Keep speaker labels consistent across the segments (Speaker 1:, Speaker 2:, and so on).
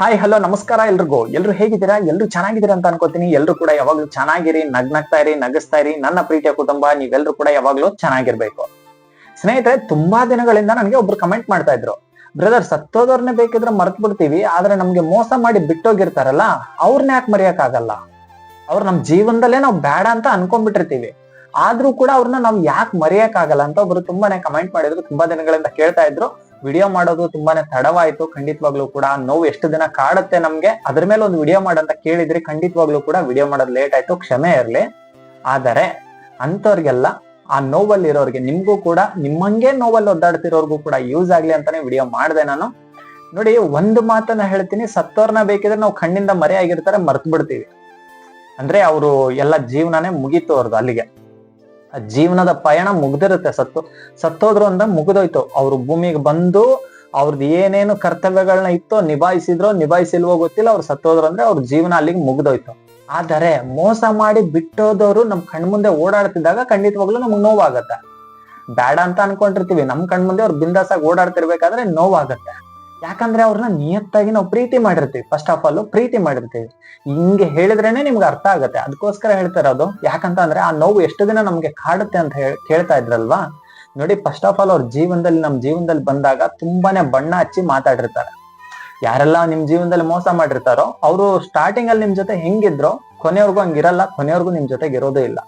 Speaker 1: Hi hello ನಮಸ್ಕಾರ ಎಲ್ರಿಗೂ. ಎಲ್ರು ಹೇಗಿದ್ದೀರಾ? ಎಲ್ರು ಚೆನ್ನಾಗಿದ್ದೀರಾ ಅಂತ ಅನ್ಕೋತೀನಿ. ಎಲ್ರು ಕೂಡ ಯಾವಾಗ್ಲೂ ಚೆನ್ನಾಗಿರಿ ನಗ್ನಗ್ತಾ ಇರಿ ನಗಿಸ್ತಾ ಇರಿ ನನ್ನ ಪ್ರೀತಿಯ ಕುಟುಂಬ, ನೀವೆಲ್ರು ಕೂಡ ಯಾವಾಗ್ಲೂ ಚೆನ್ನಾಗಿರ್ಬೇಕು. ಸ್ನೇಹಿತರೆ, ತುಂಬಾ ದಿನಗಳಿಂದ ನನಗೆ ಒಬ್ರು ಕಮೆಂಟ್ ಮಾಡ್ತಾ ಇದ್ರು. ಬ್ರದರ್ ಸತ್ತೋದವ್ರನ್ನೇ ಬೇಕಿದ್ರೆ ಮರ್ತ್ ಬಿಡ್ತೀವಿ ಆದ್ರೆ ನಮ್ಗೆ ಮೋಸ ಮಾಡಿ ಬಿಟ್ಟೋಗಿರ್ತಾರಲ್ಲ ಅವ್ರನ್ನ ಯಾಕೆ ಮರೆಯಕ್ ಆಗಲ್ಲ ಅವ್ರು ನಮ್ ಜೀವನದಲ್ಲೇ ನಾವು ಬೇಡ ಅಂತ ಅನ್ಕೊಂಡ್ಬಿಟ್ಟಿರ್ತೀವಿ. ಆದ್ರೂ ಕೂಡ ಅವ್ರನ್ನ ನಾವ್ ಯಾಕೆ ಮರೆಯಕ್ ಆಗಲ್ಲ ಅಂತ ಒಬ್ರು ತುಂಬಾನೇ ಕಮೆಂಟ್ ಮಾಡಿದ್ರು, ತುಂಬಾ ದಿನಗಳಿಂದ ಕೇಳ್ತಾ ಇದ್ರು. ವಿಡಿಯೋ ಮಾಡೋದು ತುಂಬಾನೇ ತಡವಾಯ್ತು, ಖಂಡಿತವಾಗ್ಲೂ ಕೂಡ ನೋವು ಎಷ್ಟು ದಿನ ಕಾಡುತ್ತೆ ನಮ್ಗೆ, ಅದ್ರ ಮೇಲೆ ಒಂದು ವಿಡಿಯೋ ಮಾಡಂತ ಕೇಳಿದ್ರೆ ಖಂಡಿತವಾಗ್ಲೂ ಕೂಡ ವಿಡಿಯೋ ಮಾಡೋದು ಲೇಟ್ ಆಯ್ತು, ಕ್ಷಮೆ ಇರಲಿ. ಆದರೆ ಅಂತವ್ರಿಗೆಲ್ಲ ಆ ನೋವಲ್ಲಿ ಇರೋರಿಗೆ ನಿಮ್ಗೂ ಕೂಡ, ನಿಮ್ಮಂಗೆ ನೋವಲ್ಲಿ ಒದ್ದಾಡ್ತಿರೋರ್ಗೂ ಕೂಡ ಯೂಸ್ ಆಗ್ಲಿ ಅಂತಾನೆ ವಿಡಿಯೋ ಮಾಡಿದೆ ನಾನು. ನೋಡಿ, ಒಂದು ಮಾತನ್ನ ಹೇಳ್ತೀನಿ, ಸತ್ತೋರ್ನ ಬೇಕಿದ್ರೆ ನಾವು ಕಣ್ಣಿಂದ ಮರೆ ಆಗಿರ್ತಾರೆ ಮರ್ತ್ ಬಿಡ್ತೀವಿ ಅಂದ್ರೆ ಅವರು ಎಲ್ಲ ಜೀವನನೇ ಮುಗೀತು ಅವ್ರದ್ದು ಅಲ್ಲಿಗೆ. ಜೀವನದ ಪಯಣ ಮುಗ್ದಿರುತ್ತೆ. ಸತ್ತು, ಸತ್ತೋದ್ರು ಅಂದ್ರೆ ಮುಗಿದೋಯ್ತು. ಅವ್ರು ಭೂಮಿಗೆ ಬಂದು ಅವ್ರದ್ದು ಏನೇನು ಕರ್ತವ್ಯಗಳನ್ನ ಇತ್ತೋ ನಿಭಾಯಿಸಿದ್ರೋ ನಿಭಾಯಿಸಿಲ್ವೋ ಗೊತ್ತಿಲ್ಲ. ಅವ್ರು ಸತ್ತೋದ್ರು ಅಂದ್ರೆ ಅವ್ರ ಜೀವನ ಅಲ್ಲಿಗೆ ಮುಗ್ದೋಯ್ತು. ಆದರೆ ಮೋಸ ಮಾಡಿ ಬಿಟ್ಟೋದವರು ನಮ್ ಕಣ್ಮುಂದೆ ಓಡಾಡ್ತಿದ್ದಾಗ ಖಂಡಿತವಾಗ್ಲೂ ನಮ್ಗೆ ನೋವಾಗತ್ತೆ. ಬೇಡ ಅಂತ ಅನ್ಕೊಂಡಿರ್ತೀವಿ. ನಮ್ ಕಣ್ಮುಂದೆ ಅವ್ರು ಬಿಂದಾಸಾಗಿ ಓಡಾಡ್ತಿರ್ಬೇಕಾದ್ರೆ ನೋವಾಗತ್ತೆ. ಯಾಕಂದ್ರೆ ಅವ್ರನ್ನ ನಿಯತ್ತಾಗಿ ನಾವು ಪ್ರೀತಿ ಮಾಡಿರ್ತೀವಿ. ಫಸ್ಟ್ ಆಫ್ ಆಲ್ ಪ್ರೀತಿ ಮಾಡಿರ್ತೀವಿ. ಹಿಂಗೆ ಹೇಳಿದ್ರೇನೆ ನಿಮ್ಗೆ ಅರ್ಥ ಆಗತ್ತೆ. ಅದಕ್ಕೋಸ್ಕರ ಹೇಳ್ತಾ ಇರೋದು ಯಾಕಂತ ಅಂದ್ರೆ ಆ ನೋವು ಎಷ್ಟು ದಿನ ನಮ್ಗೆ ಕಾಡುತ್ತೆ ಅಂತ ಹೇಳಿ, ಕೇಳ್ತಾ ಇದ್ರಲ್ವಾ? ನೋಡಿ ಫಸ್ಟ್ ಆಫ್ ಆಲ್ ಅವ್ರ ಜೀವನದಲ್ಲಿ, ನಮ್ ಜೀವನದಲ್ಲಿ ಬಂದಾಗ ತುಂಬಾನೇ ಬಣ್ಣ ಹಚ್ಚಿ ಮಾತಾಡಿರ್ತಾರೆ. ಯಾರೆಲ್ಲ ನಿಮ್ ಜೀವನದಲ್ಲಿ ಮೋಸ ಮಾಡಿರ್ತಾರೋ, ಅವರು ಸ್ಟಾರ್ಟಿಂಗ್ ಅಲ್ಲಿ ನಿಮ್ ಜೊತೆ ಹೆಂಗಿದ್ರೋ, ಕೊನೆವರೆಗೂ ಹಂಗಿರಲ್ಲ ಕೊನೆವರೆಗೂ ನಿಮ್ ಜೊತೆಗೆ ಇರೋದೇ ಇಲ್ಲ.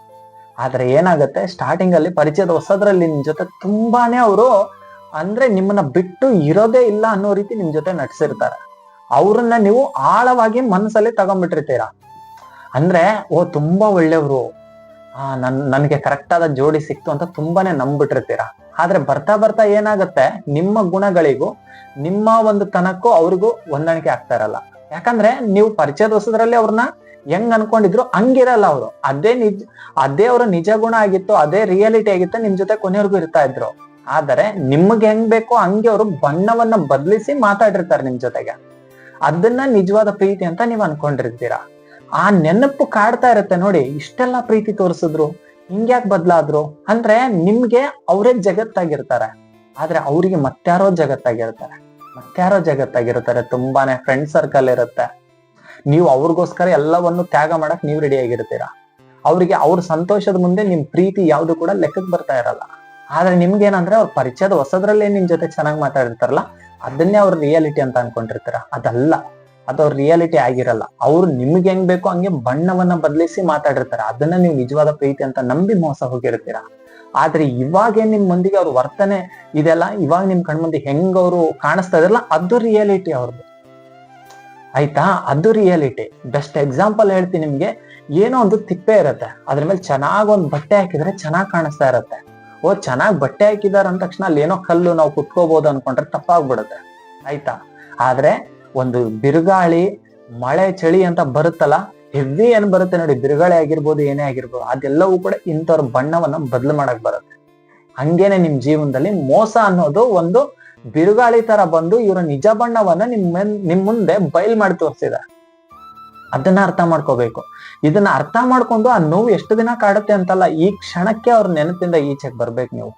Speaker 1: ಆದ್ರೆ ಏನಾಗುತ್ತೆ? ಸ್ಟಾರ್ಟಿಂಗ್ ಅಲ್ಲಿ ಪರಿಚಯದ ಹೊಸದ್ರಲ್ಲಿ ನಿಮ್ ಜೊತೆ ತುಂಬಾನೇ ಅವರು ಅಂದ್ರೆ ನಿಮ್ಮನ್ನ ಬಿಟ್ಟು ಇರೋದೇ ಇಲ್ಲ ಅನ್ನೋ ರೀತಿ ನಿಮ್ ಜೊತೆ ನಡ್ಸಿರ್ತಾರೆ. ಅವ್ರನ್ನ ನೀವು ಆಳವಾಗಿ ಮನಸ್ಸಲ್ಲಿ ತಗೊಂಡ್ಬಿಟ್ಟಿರ್ತೀರ ಅಂದ್ರೆ, ಓ, ತುಂಬಾ ಒಳ್ಳೆಯವರು ಆ, ನನ್, ನನ್ಗೆ ಕರೆಕ್ಟ್ ಆದ ಜೋಡಿ ಸಿಕ್ತು ಅಂತ ತುಂಬಾನೇ ನಂಬಿಟ್ಟಿರ್ತೀರ ಆದ್ರೆ ಬರ್ತಾ ಬರ್ತಾ ಏನಾಗುತ್ತೆ? ನಿಮ್ಮ ಗುಣಗಳಿಗೂ, ನಿಮ್ಮ ಒಂದು ತನಕ್ಕೂ ಅವ್ರಿಗೂ ಹೊಂದಾಣಿಕೆ ಆಗ್ತಾ ಇರಲ್ಲ. ಯಾಕಂದ್ರೆ ನೀವು ಪರಿಚಯದ ಹೊಸದ್ರಲ್ಲಿ ಅವ್ರನ್ನ ಹೆಂಗ್ ಅನ್ಕೊಂಡಿದ್ರು ಹಂಗಿರಲ್ಲ ಅವರು. ಅದೇ ನಿಜ, ಅದೇ ಅವರ ನಿಜ ಗುಣ ಆಗಿತ್ತು, ಅದೇ ರಿಯಾಲಿಟಿ ಆಗಿತ್ತು, ನಿಮ್ ಜೊತೆ ಕೊನೆವರೆಗೂ ಇರ್ತಾ ಇದ್ರು. ಆದರೆ ನಿಮ್ಗೆ ಹೆಂಗ್ ಬೇಕೋ ಹಂಗೆ ಅವರು ಬಣ್ಣವನ್ನ ಬದಲಿಸಿ ಮಾತಾಡಿರ್ತಾರೆ ನಿಮ್ ಜೊತೆಗೆ. ಅದನ್ನ ನಿಜವಾದ ಪ್ರೀತಿ ಅಂತ ನೀವ್ ಅನ್ಕೊಂಡಿರ್ತೀರಾ? ಆ ನೆನಪು ಕಾಡ್ತಾ ಇರತ್ತೆ ನೋಡಿ, ಇಷ್ಟೆಲ್ಲ ಪ್ರೀತಿ ತೋರಿಸಿದ್ರು, ಹಿಂಗ್ಯಾಕ್ ಬದ್ಲಾದ್ರು? ಅಂದ್ರೆ ನಿಮ್ಗೆ ಅವರೇ ಜಗತ್ತಾಗಿರ್ತಾರೆ. ಆದ್ರೆ ಅವರಿಗೆ ಮತ್ತಾರೋ ಜಗತ್ತಾಗಿರ್ತಾರೆ. ಮತ್ತಾರೋ ಜಗತ್ತಾಗಿರ್ತಾರೆ. ತುಂಬಾನೇ ಫ್ರೆಂಡ್ ಸರ್ಕಲ್ ಇರುತ್ತೆ. ನೀವು ಅವ್ರಿಗೋಸ್ಕರ ಎಲ್ಲವನ್ನು ತ್ಯಾಗ ಮಾಡಕ್ ನೀವು ರೆಡಿ ಆಗಿರ್ತೀರಾ? ಅವ್ರಿಗೆ ಅವ್ರ ಸಂತೋಷದ ಮುಂದೆ ನಿಮ್ ಪ್ರೀತಿ ಯಾವ್ದು ಕೂಡ ಲೆಕ್ಕಕ್ಕೆ ಬರ್ತಾ ಇರಲ್ಲ. ಆದ್ರೆ ನಿಮ್ಗೆ ಏನಂದ್ರೆ ಅವ್ರ ಪರಿಚಯದ ಹೊಸದ್ರಲ್ಲಿ ನಿಮ್ ಜೊತೆ ಚೆನ್ನಾಗಿ ಮಾತಾಡಿರ್ತಾರಲ್ಲ, ಅದನ್ನೇ ಅವ್ರ ರಿಯಾಲಿಟಿ ಅಂತ ಅನ್ಕೊಂಡಿರ್ತಾರ. ಅದಲ್ಲ, ಅದು ಅವ್ರ ರಿಯಾಲಿಟಿ ಆಗಿರಲ್ಲ. ಅವ್ರು ನಿಮ್ಗೆ ಹೆಂಗ್ ಬೇಕೋ ಹಂಗೆ ಬಣ್ಣವನ್ನ ಬದಲಿಸಿ ಮಾತಾಡಿರ್ತಾರೆ. ಅದನ್ನ ನೀವು ನಿಜವಾದ ಪ್ರೀತಿ ಅಂತ ನಂಬಿ ಮೋಸ ಹೋಗಿರ್ತೀರ. ಆದ್ರೆ ಇವಾಗೇ ನಿಮ್ ಮಂದಿಗೆ ಅವ್ರ ವರ್ತನೆ ಇದೆಲ್ಲ, ಇವಾಗ ನಿಮ್ ಕಣ್ಮುಂದೆ ಹೆಂಗ್ ಅವರು ಕಾಣಿಸ್ತಾ ಇದ್ರಲ್ಲ, ಅದು ರಿಯಾಲಿಟಿ ಅವ್ರದ್ದು ಆಯ್ತಾ? ಅದು ರಿಯಾಲಿಟಿ ಬೆಸ್ಟ್ ಎಕ್ಸಾಂಪಲ್ ಹೇಳ್ತೀನಿ ನಿಮ್ಗೆ. ಏನೋ ಒಂದು ತಿಪ್ಪೆ ಇರುತ್ತೆ. ಅದ್ರ ಮೇಲೆ ಚೆನ್ನಾಗ್ ಒಂದ್ ಬಟ್ಟೆ ಹಾಕಿದ್ರೆ ಚೆನ್ನಾಗ್ ಕಾಣಿಸ್ತಾ ಇರತ್ತೆ. ಓ, ಚೆನ್ನಾಗಿ ಬಟ್ಟೆ ಹಾಕಿದಾರ ಅಂದ ತಕ್ಷಣ ಅಲ್ಲಿ ಏನೋ ಕಲ್ಲು ನಾವು ಕುತ್ಕೋಬಹುದು ಅನ್ಕೊಂಡ್ರೆ ತಪ್ಪಾಗ್ಬಿಡುತ್ತೆ. ಆಯ್ತಾ? ಆದ್ರೆ ಒಂದು ಬಿರುಗಾಳಿ, ಮಳೆ, ಚಳಿ ಅಂತ ಬರುತ್ತಲ್ಲ, ಹೆವಿ ಏನ್ ಬರುತ್ತೆ ನೋಡಿ, ಬಿರುಗಾಳಿ ಆಗಿರ್ಬೋದು, ಏನೇ ಆಗಿರ್ಬೋದು, ಅದೆಲ್ಲವೂ ಕೂಡ ಇಂಥವ್ರ ಬಣ್ಣವನ್ನ ಬದಲು ಮಾಡಕ್ ಬರುತ್ತೆ. ಹಂಗೇನೆ ನಿಮ್ ಜೀವನದಲ್ಲಿ ಮೋಸ ಅನ್ನೋದು ಒಂದು ಬಿರುಗಾಳಿ ತರ ಬಂದು ಇವರ ನಿಜ ಬಣ್ಣವನ್ನ ನಿಮ್ ನಿಮ್ ಮುಂದೆ ಬಯಲ್ ಮಾಡಿ ತೋರಿಸಿದೆ ಅದನ್ನ ಅರ್ಥ ಮಾಡ್ಕೋಬೇಕು. ಇದನ್ನ ಅರ್ಥ ಮಾಡ್ಕೊಂಡು ಆ ನೋವು ಎಷ್ಟು ದಿನ ಕಾಡುತ್ತೆ ಅಂತಲ್ಲ, ಈ ಕ್ಷಣಕ್ಕೆ ಅವ್ರ ನೆನಪಿಂದ ಈಚೆಗೆ ಬರ್ಬೇಕು ನೀವು.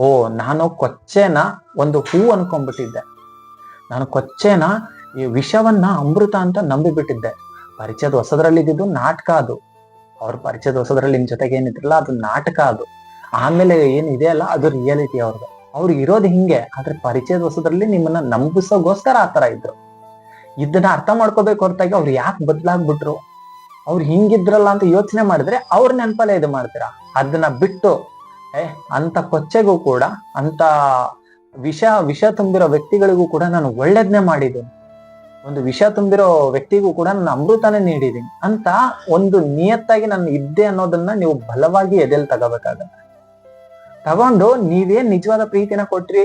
Speaker 1: ಓ, ನಾನು ಕೊಚ್ಚೆನ ಒಂದು ಹೂ ಅನ್ಕೊಂಡ್ಬಿಟ್ಟಿದ್ದೆ. ನಾನು ಕೊಚ್ಚೆನ ಈ ವಿಷವನ್ನ ಅಮೃತ ಅಂತ ನಂಬಿಬಿಟ್ಟಿದ್ದೆ. ಪರಿಚಯದ ಹೊಸದ್ರಲ್ಲಿ ಇದ್ದಿದ್ದು ನಾಟಕ ಅದು. ಅವ್ರ ಪರಿಚಯದ ಹೊಸದ್ರಲ್ಲಿ ನಿಮ್ ಜೊತೆಗೆ ಏನಿದ್ರಲ್ಲ, ಅದು ನಾಟಕ ಅದು. ಆಮೇಲೆ ಏನಿದೆ ಅಲ್ಲ, ಅದು ರಿಯಾಲಿಟಿ ಅವ್ರದ್ದು ಅವ್ರು ಇರೋದು ಹಿಂಗೆ, ಆದ್ರೆ ಪರಿಚಯದ ಹೊಸದ್ರಲ್ಲಿ ನಿಮ್ಮನ್ನ ನಂಬಿಸೋಗೋಸ್ಕರ ಆತರ ಇದ್ರು. ಇದನ್ನ ಅರ್ಥ ಮಾಡ್ಕೋಬೇಕು ಹೊರತಾಗಿ ಅವ್ರು ಯಾಕೆ ಬದಲಾಗ್ಬಿಟ್ರು? ಅವ್ರು ಹಿಂಗಿದ್ರಲ್ಲ ಅಂತ ಯೋಚನೆ ಮಾಡಿದ್ರೆ ಅವ್ರ ನೆನಪಲ್ಲೇ ಇದು ಮಾಡ್ತೀರಾ? ಅದನ್ನ ಬಿಟ್ಟು, ಏ ಅಂತ ಕೊಚ್ಚೆಗೂ ಕೂಡ ಅಂತ ವಿಷ ವಿಷ ತುಂಬಿರೋ ವ್ಯಕ್ತಿಗಳಿಗೂ ಕೂಡ ನಾನು ಒಳ್ಳೆದನ್ನೇ ಮಾಡಿದ್ದೀನಿ. ಒಂದು ವಿಷ ತುಂಬಿರೋ ವ್ಯಕ್ತಿಗೂ ಕೂಡ ನಾನು ಅಮೃತನೇ ನೀಡಿದ್ದೀನಿ. ಅಂತ ಒಂದು ನಿಯತ್ತಾಗಿ ನಾನು ಇದ್ದೆ ಅನ್ನೋದನ್ನ ನೀವು ಬಲವಾಗಿ ಎದೆಲ್ ತಗೋಬೇಕಾಗತ್ತೆ. ತಗೊಂಡು ನೀವೇನ್ ನಿಜವಾದ ಪ್ರೀತಿನ ಕೊಟ್ರಿ.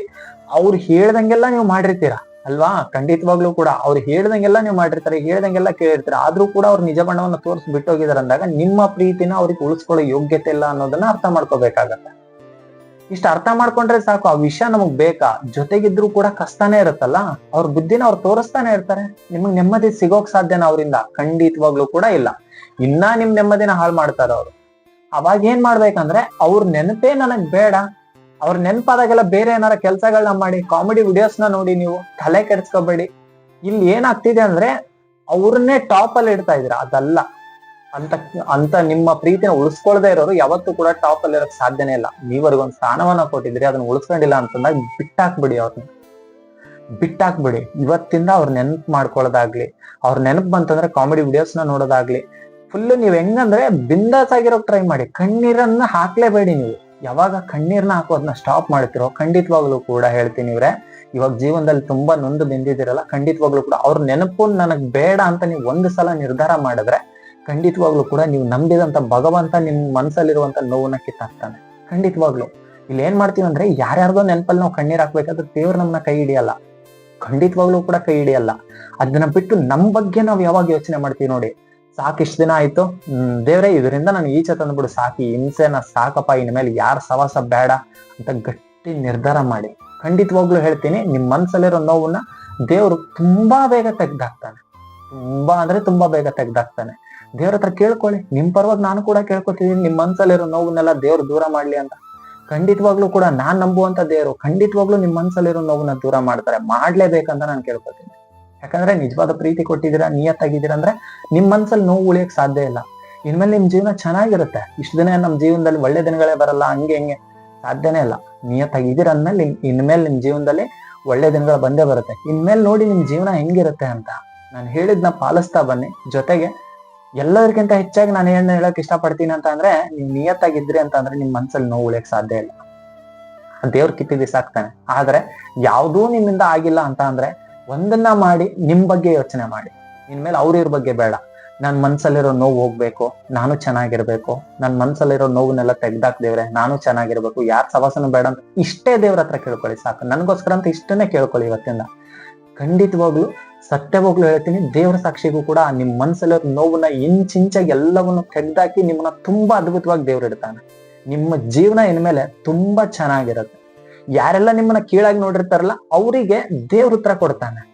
Speaker 1: ಅವ್ರು ಹೇಳ್ದಂಗೆಲ್ಲ ನೀವು ಮಾಡಿರ್ತೀರ? ಅಲ್ವಾ? ಖಂಡಿತವಾಗ್ಲೂ ಕೂಡ. ಅವ್ರು ಹೇಳ್ದಂಗೆಲ್ಲ ನೀವು ಮಾಡಿರ್ತಾರೆ, ಹೇಳ್ದಂಗೆಲ್ಲ ಕೇಳಿರ್ತಾರೆ. ಆದ್ರೂ ಕೂಡ ಅವ್ರು ನಿಜ ಬಣ್ಣವನ್ನು ತೋರಿಸಿ ಬಿಟ್ಟೋಗಿದಾರೆ ಅಂದಾಗ ನಿಮ್ಮ ಪ್ರೀತಿನ ಅವ್ರಿಗೆ ಉಳಿಸ್ಕೊಳ್ಳೋ ಯೋಗ್ಯತೆ ಇಲ್ಲ ಅನ್ನೋದನ್ನ ಅರ್ಥ ಮಾಡ್ಕೋಬೇಕಾಗತ್ತೆ. ಇಷ್ಟ ಅರ್ಥ ಮಾಡ್ಕೊಂಡ್ರೆ ಸಾಕು. ಆ ವಿಷಯ ನಮಗ್ ಬೇಕಾ? ಜೊತೆಗಿದ್ರು ಕೂಡ ಕಷ್ಟನೇ ಇರುತ್ತಲ್ಲ? ಅವ್ರ ಬುದ್ಧಿನ ಅವ್ರು ತೋರಿಸ್ತಾನೆ ಇರ್ತಾರೆ. ನಿಮಗ್ ನೆಮ್ಮದಿ ಸಿಗೋಕ್ ಸಾಧ್ಯನ ಅವರಿಂದ? ಖಂಡಿತವಾಗ್ಲೂ ಕೂಡ ಇಲ್ಲ. ಇನ್ನ ನಿಮ್ ನೆಮ್ಮದಿನ ಹಾಳು ಮಾಡ್ತಾರೆ ಅವ್ರು. ಅವಾಗ ಏನ್ ಮಾಡ್ಬೇಕಂದ್ರೆ, ಅವ್ರ ನೆನಪೇ ನನಗ್ ಬೇಡ. ಅವ್ರ ನೆನಪಾದಾಗೆಲ್ಲ ಬೇರೆ ಏನಾರ ಕೆಲ್ಸಗಳನ್ನ ಮಾಡಿ ಕಾಮಿಡಿ ವಿಡಿಯೋಸ್ನ ನೋಡಿ ನೀವು ತಲೆ ಕೆಡ್ಸ್ಕೋಬೇಡಿ. ಇಲ್ಲಿ ಏನಾಗ್ತಿದೆ ಅಂದ್ರೆ ಅವ್ರನ್ನೇ ಟಾಪ್ ಅಲ್ಲಿ ಇಡ್ತಾ ಇದ್ರ ಅದಲ್ಲ. ಅಂತ ಅಂತ ನಿಮ್ಮ ಪ್ರೀತಿನ ಉಳಿಸ್ಕೊಳ್ದೆ ಇರೋರು ಯಾವತ್ತೂ ಕೂಡ ಟಾಪ್ ಅಲ್ಲಿ ಇರೋಕ್ ಸಾಧ್ಯನೇ ಇಲ್ಲ. ನೀವರ್ಗೊಂದು ಸ್ಥಾನವನ್ನ ಕೊಟ್ಟಿದ್ರಿ ಅದನ್ನ ಉಳಿಸ್ಕೊಂಡಿಲ್ಲ ಅಂತಂದಾಗ ಬಿಟ್ಟಾಕ್ಬಿಡಿ ಅವ್ರನ್ನ ಬಿಟ್ಟಾಕ್ಬಿಡಿ. ಇವತ್ತಿಂದ ಅವ್ರ ನೆನಪು ಮಾಡ್ಕೊಳ್ಳೋದಾಗ್ಲಿ ಅವ್ರ ನೆನಪು ಬಂತಂದ್ರೆ ಕಾಮಿಡಿ ವಿಡಿಯೋಸ್ನ ನೋಡೋದಾಗ್ಲಿ ಫುಲ್ ನೀವ್ ಹೆಂಗಂದ್ರೆ ಬಿಂದಾಸ್ ಆಗಿರೋಕ್ ಟ್ರೈ ಮಾಡಿ. ಕಣ್ಣೀರನ್ನ ಹಾಕ್ಲೇಬೇಡಿ ನೀವು. ಯಾವಾಗ ಕಣ್ಣೀರ್ನ ಹಾಕೋದನ್ನ ಸ್ಟಾಪ್ ಮಾಡ್ತಿರೋ ಖಂಡಿತವಾಗ್ಲೂ ಕೂಡ ಹೇಳ್ತೀನಿ ಇವ್ರೆ. ಇವಾಗ ಜೀವನದಲ್ಲಿ ತುಂಬಾ ನೊಂದು ಬೆಂದಿದ್ದೀರಲ್ಲ, ಖಂಡಿತವಾಗ್ಲೂ ಕೂಡ ಅವ್ರ ನೆನಪು ನನಗ್ ಬೇಡ ಅಂತ ನೀವು ಒಂದು ಸಲ ನಿರ್ಧಾರ ಮಾಡಿದ್ರೆ ಖಂಡಿತವಾಗ್ಲೂ ಕೂಡ ನೀವು ನಂಬಿದಂತ ಭಗವಂತ ನಿಮ್ ಮನ್ಸಲ್ಲಿರುವಂತ ನೋವನ್ನ ಕಿತ್ತಾಕ್ತಾನೆ. ಖಂಡಿತವಾಗ್ಲೂ. ಇಲ್ಲಿ ಏನ್ ಮಾಡ್ತೀವಿ ಅಂದ್ರೆ ಯಾರ್ಯಾರ್ದೋ ನೆನಪಲ್ಲಿ ನಾವು ಕಣ್ಣೀರ್ ಹಾಕ್ಬೇಕಾದ್ರೆ ದೇವ್ರ ನಮ್ಮನ್ನ ಕೈ ಹಿಡಿಯಲ್ಲ. ಖಂಡಿತವಾಗ್ಲೂ ಕೂಡ ಕೈ ಹಿಡಿಯಲ್ಲ. ಅದನ್ನ ಬಿಟ್ಟು ನಮ್ ಬಗ್ಗೆ ನಾವ್ ಯಾವಾಗ ಯೋಚನೆ ಮಾಡ್ತೀವಿ ನೋಡಿ. ಸಾಕ್ ಇಷ್ಟ ದಿನ ಆಯ್ತು. ದೇವ್ರೆ, ಇದರಿಂದ ನಾನು ಈಚೆ ತಂದ್ಬಿಡು, ಸಾಕಿ. ಹಿಂಸೆನ ಸಾಕಪ್ಪ, ಇನ್ಮೇಲೆ ಯಾರ ಸವಾಸ ಬೇಡ ಅಂತ ಗಟ್ಟಿ ನಿರ್ಧಾರ ಮಾಡಿ. ಖಂಡಿತವಾಗ್ಲೂ ಹೇಳ್ತೀನಿ, ನಿಮ್ ಮನ್ಸಲ್ಲಿರೋ ನೋವನ್ನ ದೇವ್ರು ತುಂಬಾ ಬೇಗ ತೆಗ್ದಾಕ್ತಾನೆ. ತುಂಬಾ ಅಂದ್ರೆ ತುಂಬಾ ಬೇಗ ತೆಗ್ದಾಕ್ತಾನೆ. ದೇವ್ರ ಹತ್ರ ಕೇಳ್ಕೊಳ್ಳಿ. ನಿಮ್ ಪರವಾಗಿ ನಾನು ಕೂಡ ಕೇಳ್ಕೊತಿದ್ದೀನಿ ನಿಮ್ ಮನ್ಸಲ್ಲಿರೋ ನೋವನ್ನೆಲ್ಲ ದೇವ್ರು ದೂರ ಮಾಡ್ಲಿ ಅಂತ. ಖಂಡಿತವಾಗ್ಲೂ ಕೂಡ ನಾನ್ ನಂಬುವಂತ ದೇವ್ರು ಖಂಡಿತವಾಗ್ಲೂ ನಿಮ್ ಮನ್ಸಲ್ಲಿರೋ ನೋವನ್ನ ದೂರ ಮಾಡ್ತಾರೆ. ಮಾಡ್ಲೇಬೇಕಂತ ನಾನು ಕೇಳ್ಕೊತೀನಿ. ಯಾಕಂದ್ರೆ ನಿಜವಾದ ಪ್ರೀತಿ ಕೊಟ್ಟಿದ್ದೀರಾ, ನಿಯತ್ತಾಗಿದ್ದೀರಾ ಅಂದ್ರೆ ನಿಮ್ ಮನ್ಸಲ್ಲಿ ನೋವು ಉಳಿಯಕ್ ಸಾಧ್ಯ ಇಲ್ಲ. ಇನ್ಮೇಲೆ ನಿಮ್ ಜೀವನ ಚೆನ್ನಾಗಿರುತ್ತೆ. ಇಷ್ಟು ದಿನ ನಮ್ ಜೀವನದಲ್ಲಿ ಒಳ್ಳೆ ದಿನಗಳೇ ಬರಲ್ಲ, ಹಂಗೆ ಹಿಂಗೆ ಸಾಧ್ಯನೇ ಇಲ್ಲ. ನಿಯತ್ತಾಗಿದ್ದೀರ ಅಂದ್ಮೇಲೆ ನಿಮ್ ಇನ್ಮೇಲೆ ನಿಮ್ ಜೀವನದಲ್ಲಿ ಒಳ್ಳೆ ದಿನಗಳು ಬಂದೇ ಬರುತ್ತೆ. ಇನ್ಮೇಲೆ ನೋಡಿ ನಿಮ್ ಜೀವನ ಹೆಂಗಿರುತ್ತೆ ಅಂತ ನಾನು ಹೇಳಿದ್ನ ಪಾಲಿಸ್ತಾ ಬನ್ನಿ. ಜೊತೆಗೆ ಎಲ್ಲದಕ್ಕಿಂತ ಹೆಚ್ಚಾಗಿ ನಾನು ಏನ್ ಹೇಳಕ್ ಇಷ್ಟಪಡ್ತೀನಿ ಅಂತ ಅಂದ್ರೆ ನೀವ್ ನಿಯತ್ತಾಗಿದ್ರಿ ಅಂತ ಅಂದ್ರೆ ನಿಮ್ ಮನ್ಸಲ್ಲಿ ನೋವು ಉಳಿಯಕ್ ಸಾಧ್ಯ ಇಲ್ಲ. ದೇವ್ರ ಕಿತ್ತಿ ಬಿಸಾಕ್ತಾನೆ ಆದ್ರೆ ಯಾವ್ದೂ ನಿಮ್ಮಿಂದ ಆಗಿಲ್ಲ ಅಂತ ಅಂದ್ರೆ ಒಂದನ್ನ ಮಾಡಿ, ನಿಮ್ ಬಗ್ಗೆ ಯೋಚನೆ ಮಾಡಿ. ಇನ್ಮೇಲೆ ಅವ್ರ ಇವ್ರ ಬಗ್ಗೆ ಬೇಡ. ನನ್ ಮನ್ಸಲ್ಲಿರೋ ನೋವು ಹೋಗ್ಬೇಕು, ನಾನು ಚೆನ್ನಾಗಿರ್ಬೇಕು. ನನ್ ಮನ್ಸಲ್ಲಿರೋ ನೋವನ್ನೆಲ್ಲ ತೆಗ್ದಾಕ್ ದೇವ್ರೆ, ನಾನು ಚೆನ್ನಾಗಿರ್ಬೇಕು. ಯಾರ ಸವಾಸನು ಬೇಡ ಅಂತ ಇಷ್ಟೇ ದೇವ್ರ ಹತ್ರ ಕೇಳ್ಕೊಳ್ಳಿ, ಸಾಕು. ನನ್ಗೋಸ್ಕರ ಅಂತ ಇಷ್ಟನ್ನೇ ಕೇಳ್ಕೊಳ್ಳಿ ಇವತ್ತಿಂದ. ಖಂಡಿತವಾಗ್ಲು, ಸತ್ಯವಾಗ್ಲು ಹೇಳ್ತೀನಿ, ದೇವ್ರ ಸಾಕ್ಷಿಗೂ ಕೂಡ ನಿಮ್ ಮನ್ಸಲ್ಲಿರೋ ನೋವನ್ನ ಇಂಚಿಂಚಾಗಿ ಎಲ್ಲವನ್ನು ತೆಗ್ದಾಕಿ ನಿಮ್ಮನ್ನ ತುಂಬಾ ಅದ್ಭುತವಾಗಿ ದೇವ್ರು ಇಡ್ತಾನೆ. ನಿಮ್ಮ ಜೀವನ ಇನ್ಮೇಲೆ ತುಂಬಾ ಚೆನ್ನಾಗಿರುತ್ತೆ. ಯಾರೆಲ್ಲ ನಿಮ್ಮನ್ನ ಕೀಳಾಗಿ ನೋಡಿರ್ತಾರಲ್ಲ, ಅವರಿಗೆ ದೇವ್ರ ಉತ್ತರ ಕೊಡ್ತಾನೆ.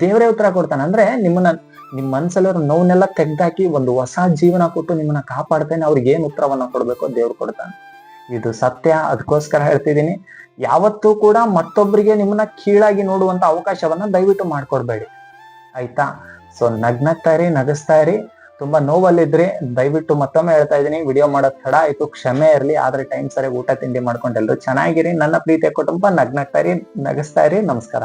Speaker 1: ದೇವರೇ ಉತ್ತರ ಕೊಡ್ತಾನೆ. ಅಂದ್ರೆ ನಿಮ್ಮನ್ನ, ನಿಮ್ ಮನ್ಸಲ್ಲಿರೋ ನೋವನ್ನೆಲ್ಲ ತೆಗ್ದಾಕಿ ಒಂದು ಹೊಸ ಜೀವನ ಕೊಟ್ಟು ನಿಮ್ಮನ್ನ ಕಾಪಾಡ್ತೇನೆ, ಅವ್ರಿಗೆ ಏನ್ ಉತ್ತರವನ್ನ ಕೊಡ್ಬೇಕು ದೇವ್ರು ಕೊಡ್ತಾನೆ. ಇದು ಸತ್ಯ, ಅದಕ್ಕೋಸ್ಕರ ಹೇಳ್ತಿದ್ದೀನಿ. ಯಾವತ್ತೂ ಕೂಡ ಮತ್ತೊಬ್ಬರಿಗೆ ನಿಮ್ಮನ್ನ ಕೀಳಾಗಿ ನೋಡುವಂತ ಅವಕಾಶವನ್ನ ದಯವಿಟ್ಟು ಮಾಡ್ಕೊಡ್ಬೇಡಿ. ಆಯ್ತಾ? ಸೊ ನಗ್ನಗ್ತಾ ಇರಿ, ನಗಿಸ್ತಾ ಇರಿ. ತುಂಬಾ ನೋವಲ್ಲಿದ್ರಿ, ದಯವಿಟ್ಟು ಮತ್ತೊಮ್ಮೆ ಹೇಳ್ತಾ ಇದ್ದೀನಿ ವಿಡಿಯೋ ಮಾಡೋದ್ ತಡ ಆಯ್ತು ಕ್ಷಮೆ ಇರಲಿ, ಆದ್ರೆ ಟೈಮ್ ಸರಿಯಾಗಿ ಊಟ ತಿಂಡಿ ಮಾಡ್ಕೊಂಡು ಎಲ್ರು ಚೆನ್ನಾಗಿರಿ. ನನ್ನ ಪ್ರೀತಿಯ ಕುಟುಂಬ ನಗ್ನಗ್ತಾ ಇರಿ, ನಗಿಸ್ತಾ ಇರಿ, ನಮಸ್ಕಾರ.